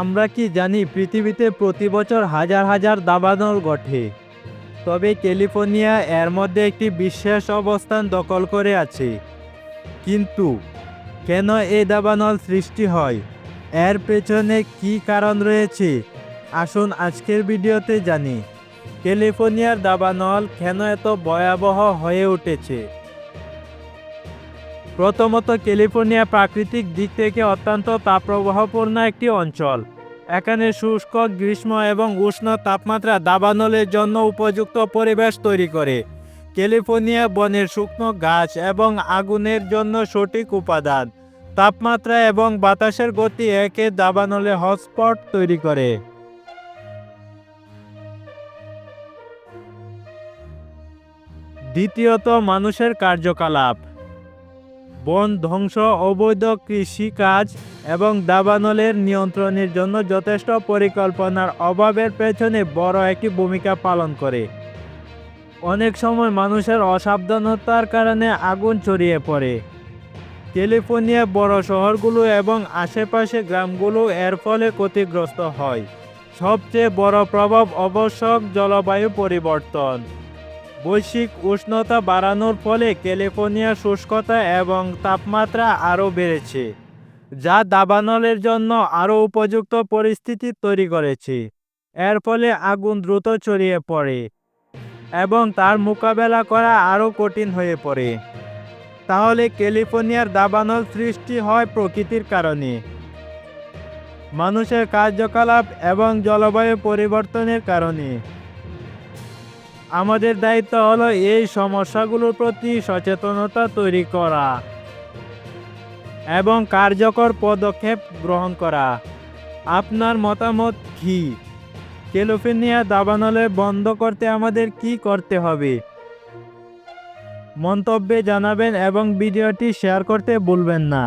আমরা কি জানি পৃথিবীতে প্রতি বছর হাজার হাজার দাবানল ঘটে। তবে ক্যালিফোর্নিয়া এর মধ্যে একটি বিশেষ অবস্থান দখল করে আছে। কিন্তু কেন এই দাবানল সৃষ্টি হয়? এর পেছনে কি কারণ রয়েছে? আসুন আজকের ভিডিওতে জানি। ক্যালিফোর্নিয়ার দাবানল কেন এত ভয়াবহ হয়ে উঠেছে? প্রথমত ক্যালিফোর্নিয়া প্রাকৃতিক দিক থেকে অত্যন্ত তাপপ্রবাহপূর্ণ একটি অঞ্চল। এখানে শুষ্ক, গ্রীষ্ম এবং উষ্ণ তাপমাত্রা দাবানলের জন্য উপযুক্ত পরিবেশ তৈরি করে। ক্যালিফোর্নিয়া বনের শুকনো গাছ এবং আগুনের জন্য সঠিক উপাদান। তাপমাত্রা এবং বাতাসের গতি একে দাবানলে হটস্পট তৈরি করে। দ্বিতীয়ত, মানুষের কার্যকলাপ। বন ধ্বংস, অবৈধ কৃষিকাজ এবং দাবানলের নিয়ন্ত্রণের জন্য যথেষ্ট পরিকল্পনার অভাবের পেছনে বড় একটি ভূমিকা পালন করে। অনেক সময় মানুষের অসাবধানতার কারণে আগুন ছড়িয়ে পড়ে। ক্যালিফোর্নিয়া বড় শহরগুলো এবং আশেপাশে গ্রামগুলো এর ফলে ক্ষতিগ্রস্ত হয়। সবচেয়ে বড় প্রভাব অবশ্যক জলবায়ু পরিবর্তন। বৈশ্বিক উষ্ণতা বাড়ানোর ফলে ক্যালিফোর্নিয়ার শুষ্কতা এবং তাপমাত্রা আরও বেড়েছে, যা দাবানলের জন্য আরও উপযুক্ত পরিস্থিতি তৈরি করেছে। এর ফলে আগুন দ্রুত ছড়িয়ে পড়ে এবং তার মোকাবেলা করা আরও কঠিন হয়ে পড়ে। তাহলে ক্যালিফোর্নিয়ার দাবানল সৃষ্টি হয় প্রকৃতির কারণে। মানুষের কার্যকলাপ এবং জলবায়ু পরিবর্তনের কারণে। আমাদের দায়িত্ব হলো এই সমস্যাগুলোর প্রতি সচেতনতা তৈরি করা এবং কার্যকর পদক্ষেপ গ্রহণ করা। আপনার মতামত কি? ক্যালিফোর্নিয়া দাবানলে বন্ধ করতে আমাদের কি করতে হবে? মন্তব্যে জানাবেন এবং ভিডিওটি শেয়ার করতে ভুলবেন না।